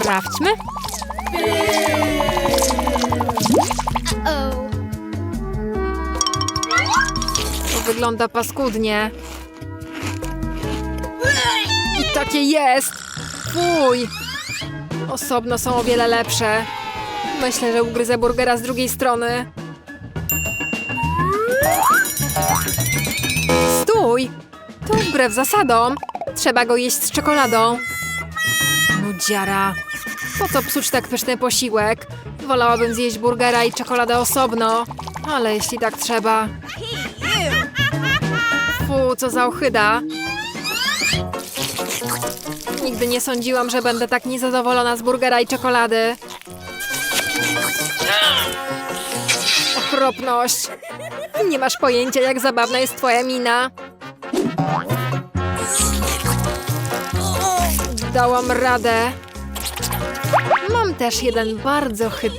Sprawdźmy. To wygląda paskudnie. I takie jest! Fuj! Osobno są o wiele lepsze. Myślę, że ugryzę burgera z drugiej strony. Stój! To wbrew zasadom. Trzeba go jeść z czekoladą. Nudziara. Po co psuć tak pyszny posiłek? Wolałabym zjeść burgera i czekoladę osobno. Ale jeśli tak trzeba. Fu, co za ochyda. Nigdy nie sądziłam, że będę tak niezadowolona z burgera i czekolady. Okropność. Nie masz pojęcia, jak zabawna jest twoja mina. Dałam radę. Mam też jeden bardzo chytry.